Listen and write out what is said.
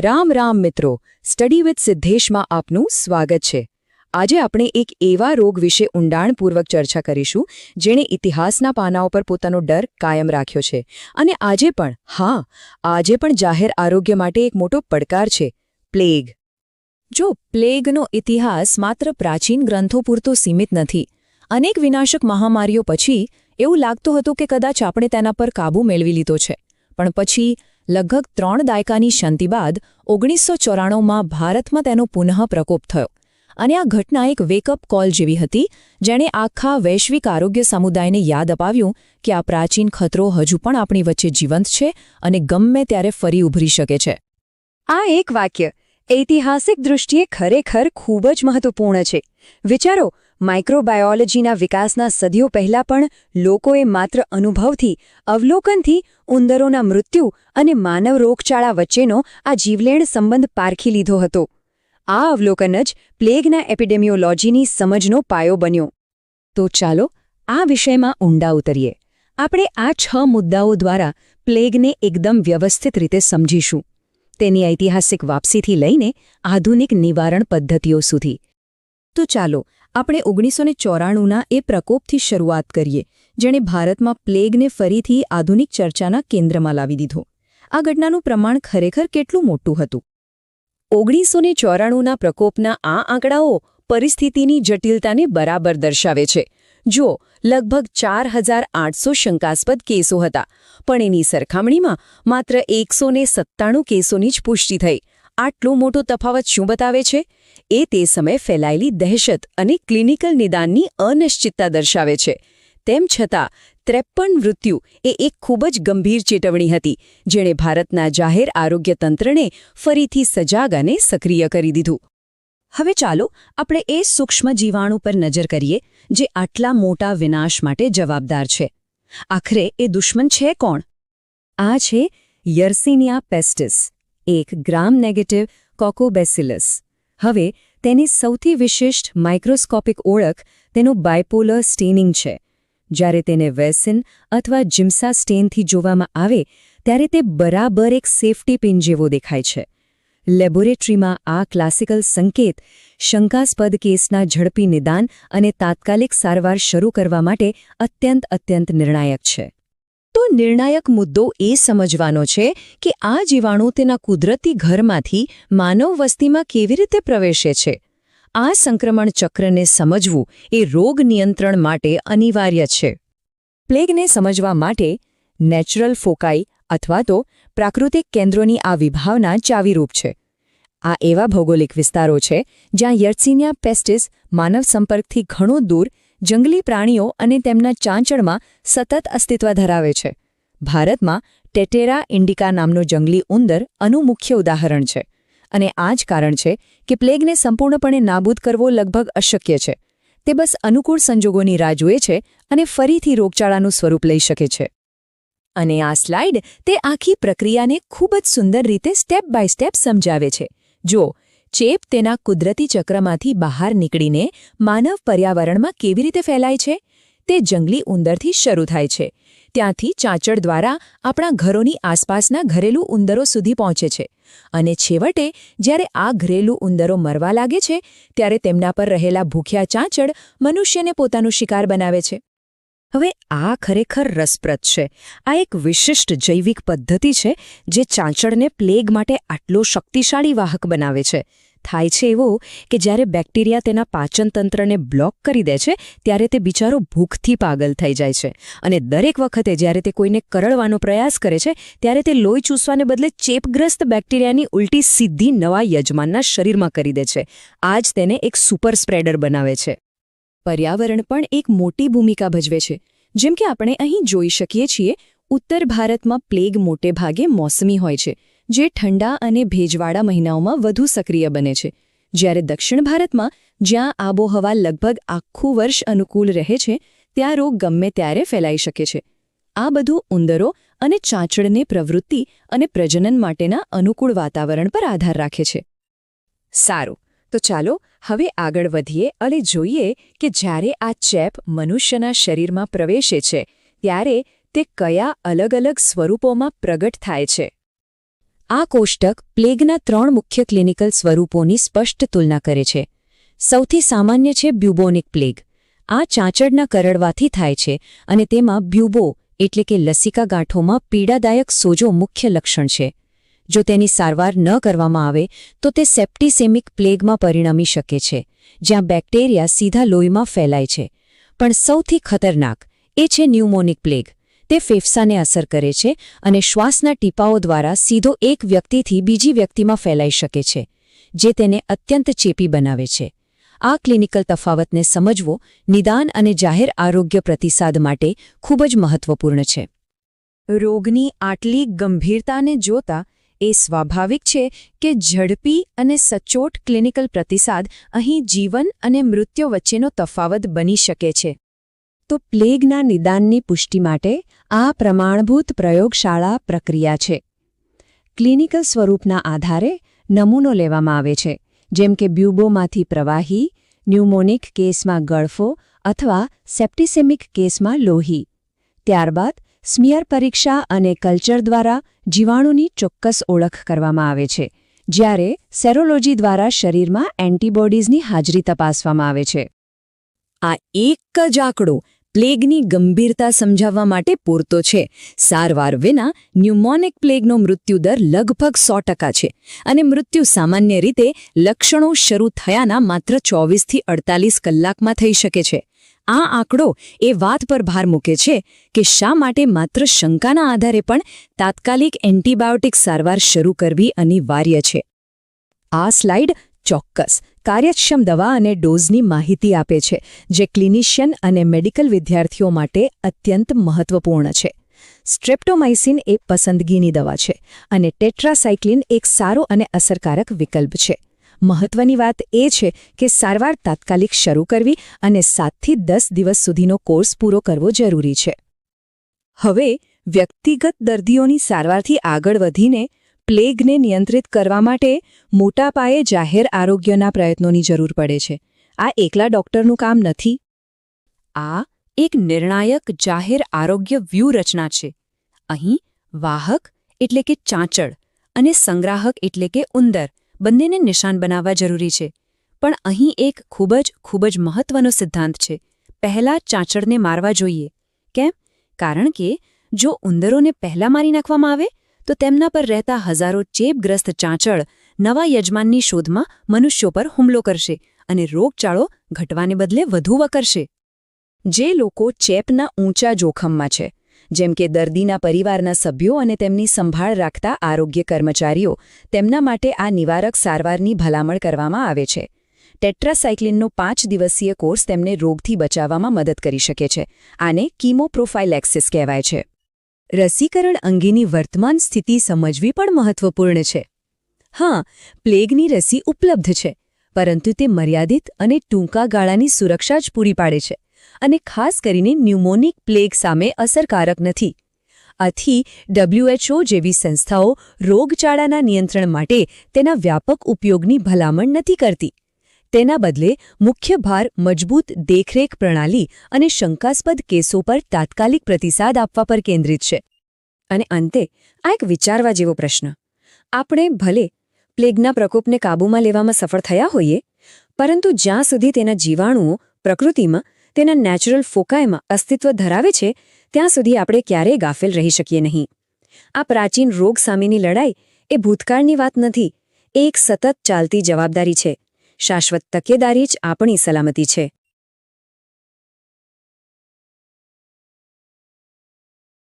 રામ રામ મિત્રો study with સિદ્ધેશમાં આપનું સ્વાગત છે. આજે આપણે એક એવા રોગ વિશે ઊંડાણપૂર્વક ચર્ચા કરીશું, જેણે ઇતિહાસના પાનાઓ પર પોતાનો ડર કાયમ રાખ્યો છે. અને આજે પણ, હા, આજે પણ જાહેર આરોગ્ય માટે એક મોટો પડકાર છે, પ્લેગ. જો પ્લેગનો ઇતિહાસ માત્ર પ્રાચીન ગ્રંથો પૂરતો સીમિત નથી, અનેક વિનાશક મહામારીઓ પછી એવું લાગતું હતું કે કદાચ આપણે તેના પર કાબૂ મેળવી લીધો છે. પણ પછી લગભગ ત્રણ દાયકાની શાંતિ બાદ ઓગણીસો ચોરાણુંમાં ભારતમાં તેનો પુનઃ પ્રકોપ થયો. અને આ ઘટના એક વેકઅપ કોલ જેવી હતી, જેણે આખા વૈશ્વિક આરોગ્ય સમુદાયને યાદ અપાવ્યું કે આ પ્રાચીન ખતરો હજુ પણ આપણી વચ્ચે જીવંત છે અને ગમે ત્યારે ફરી ઉભરી શકે છે. આ એક વાક્ય, ઐતિહાસિક દૃષ્ટિએ ખરેખર ખૂબ જ મહત્વપૂર્ણ છે. વિચારો માઇક્રોબાયોલોજીના વિકાસના સદીઓ પહેલાં પણ લોકોએ માત્ર અનુભવથી, અવલોકનથી ઉંદરોના મૃત્યુ અને માનવ રોગચાળા વચ્ચેનો આ જીવલેણ સંબંધ પારખી લીધો હતો. આ અવલોકન જ પ્લેગના એપિડેમિયોલોજીની સમજનો પાયો બન્યો. તો ચાલો આ વિષયમાં ઊંડા ઉતરીએ. આપણે આ છ મુદ્દાઓ દ્વારા પ્લેગને એકદમ વ્યવસ્થિત રીતે સમજીશું. તેની ઐતિહાસિક વાપસીથી લઈને આધુનિક નિવારણ પદ્ધતિઓ સુધી. તો ચાલો આપણે ઓગણીસો ને ચોરાણુંના એ પ્રકોપથી શરૂઆત કરીએ, જેણે ભારતમાં પ્લેગને ફરીથી આધુનિક ચર્ચાના કેન્દ્રમાં લાવી દીધો. આ ઘટનાનું પ્રમાણ ખરેખર કેટલું મોટું હતું? ઓગણીસો ને ચોરાણુંના પ્રકોપના આ આંકડાઓ પરિસ્થિતિની જટિલતાને બરાબર દર્શાવે છે. જો, લગભગ ચાર હજાર આઠસો શંકાસ્પદ કેસો હતા, પણ એની સરખામણીમાં માત્ર એકસો સત્તાણું કેસોની જ પુષ્ટિ થઈ. આટલો મોટો તફાવત શું બતાવે છે? એ તે સમયે ફેલાયેલી દહેશત અને ક્લિનિકલ નિદાનની અનિશ્ચિતતા દર્શાવે છે. તેમ છતાં ત્રેપન મૃત્યુ એ એક ખૂબ જ ગંભીર ચેતવણી હતી, જેણે ભારતના જાહેર આરોગ્ય તંત્રને ફરીથી સજાગ અને સક્રિય કરી દીધું. હવે ચાલો, આપણે એ સૂક્ષ્મ જીવાણુ પર નજર કરીએ, જે આટલા મોટા વિનાશ માટે જવાબદાર છે. આખરે એ દુશ્મન છે કોણ? આ છે યર્સિનિયા પેસ્ટિસ, એક ગ્રામ નેગેટિવ કોકોબેસિલસ. હવે, તેની સૌથી વિશિષ્ટ માઇક્રોસ્કોપિક ઓળખ તેનું બાયપોલર સ્ટેનિંગ છે. જ્યારે તેને વેસિન અથવા જિમ્સા સ્ટેનથી જોવામાં આવે, ત્યારે તે બરાબર એક સેફટી પિન જેવો દેખાય છે. લેબોરેટરીમાં આ ક્લાસિકલ સંકેત શંકાસ્પદ કેસના ઝડપી નિદાન અને તાત્કાલિક સારવાર શરૂ કરવા માટે અત્યંત અત્યંત નિર્ણાયક છે. નિર્ણાયક મુદ્દો એ સમજવાનો છે કે આ જીવાણુ તેના કુદરતી ઘરમાંથી માનવ વસ્તીમાં કેવી રીતે પ્રવેશે છે. આ સંક્રમણ ચક્રને સમજવું એ રોગ નિયંત્રણ માટે અનિવાર્ય છે. પ્લેગને સમજવા માટે નેચરલ ફોકાઈ અથવા તો પ્રાકૃતિક કેન્દ્રોની આ વિભાવના ચાવીરૂપ છે. આ એવા ભૌગોલિક વિસ્તારો છે જ્યાં યર્સિનિયા પેસ્ટિસ માનવ સંપર્કથી ઘણો દૂર જંગલી પ્રાણીઓ અને તેમના ચાંચળમાં સતત અસ્તિત્વ ધરાવે છે. ભારતમાં ટેટેરા ઇન્ડિકા નામનો જંગલી ઉંદર અનું મુખ્ય ઉદાહરણ છે અને આ જ કારણ છે કે પ્લેગને સંપૂર્ણપણે નાબૂદ કરવો લગભગ અશક્ય છે. તે બસ અનુકૂળ સંજોગોની રાહ જુએ છે અને ફરીથી રોગચાળાનું સ્વરૂપ લઈ શકે છે. અને આ સ્લાઇડ તે આખી પ્રક્રિયાને ખૂબ જ સુંદર રીતે સ્ટેપ બાય સ્ટેપ સમજાવે છે. જો ચેપ તેના કુદરતી ચક્રમાંથી બહાર નીકળીને માનવ પર્યાવરણમાં કેવી રીતે ફેલાય છે? તે જંગલી ઉંદરથી શરૂ થાય છે. ત્યાંથી ચાંચડ દ્વારા આપણા ઘરોની આસપાસના ઘરેલું ઉંદરો સુધી પહોંચે છે. અને છેવટે, જ્યારે આ ઘરેલું ઉંદરો મરવા લાગે છે, ત્યારે તેમના પર રહેલા ભૂખ્યા ચાંચડ મનુષ્યને પોતાનું શિકાર બનાવે છે. હવે આ ખરેખર રસપ્રદ છે. આ એક વિશિષ્ટ જૈવિક પદ્ધતિ છે, જે ચાંચડને પ્લેગ માટે આટલો શક્તિશાળી વાહક બનાવે છે. થાય છે એવો કે જ્યારે બેક્ટેરિયા તેના પાચનતંત્રને બ્લોક કરી દે છે, ત્યારે તે બિચારો ભૂખથી પાગલ થઈ જાય છે. અને દરેક વખતે જ્યારે તે કોઈને કરડવાનો પ્રયાસ કરે છે, ત્યારે તે લોહી ચૂસવાને બદલે ચેપગ્રસ્ત બેક્ટેરિયાની ઉલટી સીધી નવા યજમાનના શરીરમાં કરી દે છે. આ જ તેને એક સુપર સ્પ્રેડર બનાવે છે. પર્યાવરણ પણ એક મોટી ભૂમિકા ભજવે છે. જેમ કે આપણે અહીં જોઈ શકીએ છીએ, ઉત્તર ભારતમાં પ્લેગ મોટે ભાગે મોસમી હોય છે. જે ઠંડા અને ભેજવાળા મહિનાઓમાં વધુ સક્રિય બને છે. જ્યારે દક્ષિણ ભારતમાં, જ્યાં આબોહવા લગભગ આખું વર્ષ અનુકૂળ રહે છે, ત્યાં રોગ ગમે ત્યારે ફેલાઈ શકે છે. આ બધું ઉંદરો અને ચાંચડને પ્રવૃત્તિ અને પ્રજનન માટેના અનુકૂળ વાતાવરણ પર આધાર રાખે છે. સારું, તો ચાલો હવે આગળ વધીએ અને જોઈએ કે જ્યારે આ ચેપ મનુષ્યના શરીરમાં પ્રવેશે છે, ત્યારે તે કયા અલગ અલગ સ્વરૂપોમાં પ્રગટ થાય છે. આ કોષ્ટક પ્લેગના ત્રણ મુખ્ય ક્લિનિકલ સ્વરૂપોની સ્પષ્ટ તુલના કરે છે. સૌથી સામાન્ય છે બ્યુબોનિક પ્લેગ. આ ચાંચડના કરડવાથી થાય છે અને તેમાં બ્યુબો એટલે કે લસિકા ગાંઠોમાં પીડાદાયક સોજો મુખ્ય લક્ષણ છે. જો તેની સારવાર ન કરવામાં આવે, તો તે સેપ્ટિસેમિક પ્લેગમાં પરિણમી શકે છે, જ્યાં બેક્ટેરિયા સીધા લોહીમાં ફેલાય છે. પણ સૌથી ખતરનાક એ છે ન્યુમોનિક પ્લેગ. તે ફેફસાને અસર કરે છે અને શ્વાસના ટીપાઓ દ્વારા સીધો એક વ્યક્તિથી બીજી વ્યક્તિમાં ફેલાઈ શકે છે, જે તેને અત્યંત ચેપી બનાવે છે. આ ક્લિનિકલ તફાવતને સમજવો નિદાન અને જાહેર આરોગ્ય પ્રતિસાદ માટે ખૂબ જ મહત્વપૂર્ણ છે. રોગની આટલી ગંભીરતાને જોતા એ સ્વાભાવિક છે કે ઝડપી અને સચોટ ક્લિનિકલ પ્રતિસાદ અહીં જીવન અને મૃત્યુ વચ્ચેનો તફાવત બની શકે છે. તો પ્લેગના નિદાનની પુષ્ટિ માટે આ પ્રમાણભૂત પ્રયોગશાળા પ્રક્રિયા છે. ક્લિનિકલ સ્વરૂપના આધારે નમૂનો લેવામાં આવે છે, જેમ કે બ્યુબોમાંથી પ્રવાહી, ન્યુમોનિક કેસમાં ગળફો અથવા સેપ્ટિસેમિક કેસમાં લોહી. ત્યારબાદ, સ્મિયર પરીક્ષા અને કલ્ચર દ્વારા જીવાણુની ચોક્કસ ઓળખ કરવામાં આવે છે, જ્યારે સેરોલોજી દ્વારા શરીરમાં એન્ટીબોડીઝની હાજરી તપાસવામાં આવે છે. આ એક જ આંકડો પ્લેગની ગંભીરતા સમજાવવા માટે પૂરતો છે. સારવાર વિના ન્યુમોનિક પ્લેગનો મૃત્યુદર લગભગ સો છે અને મૃત્યુ સામાન્ય રીતે લક્ષણો શરૂ થયાના માત્ર ચોવીસથી અડતાલીસ કલાકમાં થઈ શકે છે. આ આંકડો એ વાત પર ભાર મૂકે છે કે શા માટે માત્ર શંકાના આધારે પણ તાત્કાલિક એન્ટીબાયોટિક સારવાર શરૂ કરવી અનિવાર્ય છે. આ સ્લાઇડ ચોક્કસ કાર્યક્ષમ દવા અને ડોઝની માહિતી આપે છે, જે ક્લિનિશિયન અને મેડિકલ વિદ્યાર્થીઓ માટે અત્યંત મહત્વપૂર્ણ છે. સ્ટ્રેપ્ટોમાઇસિન એ પસંદગીની દવા છે અને ટેટ્રાસાઇક્લિન એક સારો અને અસરકારક વિકલ્પ છે. મહત્વની વાત એ છે કે સારવાર તાત્કાલિક શરૂ કરવી અને સાતથી દસ દિવસ સુધીનો કોર્સ પૂરો કરવો જરૂરી છે. હવે વ્યક્તિગત દર્દીઓની સારવારથી આગળ વધીને પ્લેગને નિયંત્રિત કરવા માટે મોટા પાયે જાહેર આરોગ્યના પ્રયત્નોની જરૂર પડે છે. આ એકલા ડોક્ટરનું કામ નથી. આ એક નિર્ણાયક જાહેર આરોગ્ય વ્યૂહરચના છે. અહીં વાહક એટલે કે ચાંચડ અને સંગ્રાહક એટલે કે ઉંદર બંનેને નિશાન બનાવવા જરૂરી છે. પણ અહીં એક ખૂબ જ ખૂબ જ મહત્વનો સિદ્ધાંત છે. પહેલા ચાંચડને મારવા જોઈએ. કેમ? કારણ કે જો ઉંદરોને પહેલા મારી નાખવામાં આવે તો તેમના પર રહેતા હજારો ચેપગ્રસ્ત ચાંચળ નવા યજમાનની શોધમાં મનુષ્યો પર હુમલો કરશે અને રોગચાળો ઘટવાને બદલે વધુ વકરશે. જે લોકો ચેપના ઊંચા જોખમમાં છે, જેમ કે દર્દીના પરિવારના સભ્યો અને તેમની સંભાળ રાખતા આરોગ્ય કર્મચારીઓ, તેમના માટે આ નિવારક સારવારની ભલામણ કરવામાં આવે છે. ટેટ્રાસાઇક્લિનનો પાંચ દિવસીય કોર્સ તેમને રોગથી બચાવવામાં મદદ કરી શકે છે, આને કીમોપ્રોફાઇલેક્સિસ કહેવાય છે. રસીકરણ અંગેની વર્તમાન સ્થિતિ સમજવી પણ મહત્વપૂર્ણ છે. હા, પ્લેગની રસી ઉપલબ્ધ છે, પરંતુ તે મર્યાદિત અને ટૂંકા ગાળાની સુરક્ષા જ પૂરી પાડે છે અને ખાસ કરીને ન્યુમોનિક પ્લેગ સામે અસરકારક નથી. આથી ડબ્લ્યુએચઓ જેવી સંસ્થાઓ રોગચાળાના નિયંત્રણ માટે તેના વ્યાપક ઉપયોગની ભલામણ નથી કરતી. તેના બદલે મુખ્ય ભાર મજબૂત દેખરેખ પ્રણાલી અને શંકાસ્પદ કેસો પર તાત્કાલિક પ્રતિસાદ આપવા પર કેન્દ્રિત છે. અને અંતે, આ એક વિચારવા જેવો પ્રશ્ન. આપણે ભલે પ્લેગના પ્રકોપને કાબૂમાં લેવામાં સફળ થયા હોઈએ, પરંતુ જ્યાં સુધી તેના જીવાણુઓ પ્રકૃતિમાં તેના નેચરલ ફોકાયમાં અસ્તિત્વ ધરાવે છે, ત્યાં સુધી આપણે ક્યારેય ગાફેલ રહી શકીએ નહીં. આ પ્રાચીન રોગ સામેની લડાઈ એ ભૂતકાળની વાત નથી, એ એક સતત ચાલતી જવાબદારી છે. શાશ્વત તકેદારી જ આપણી સલામતી છે.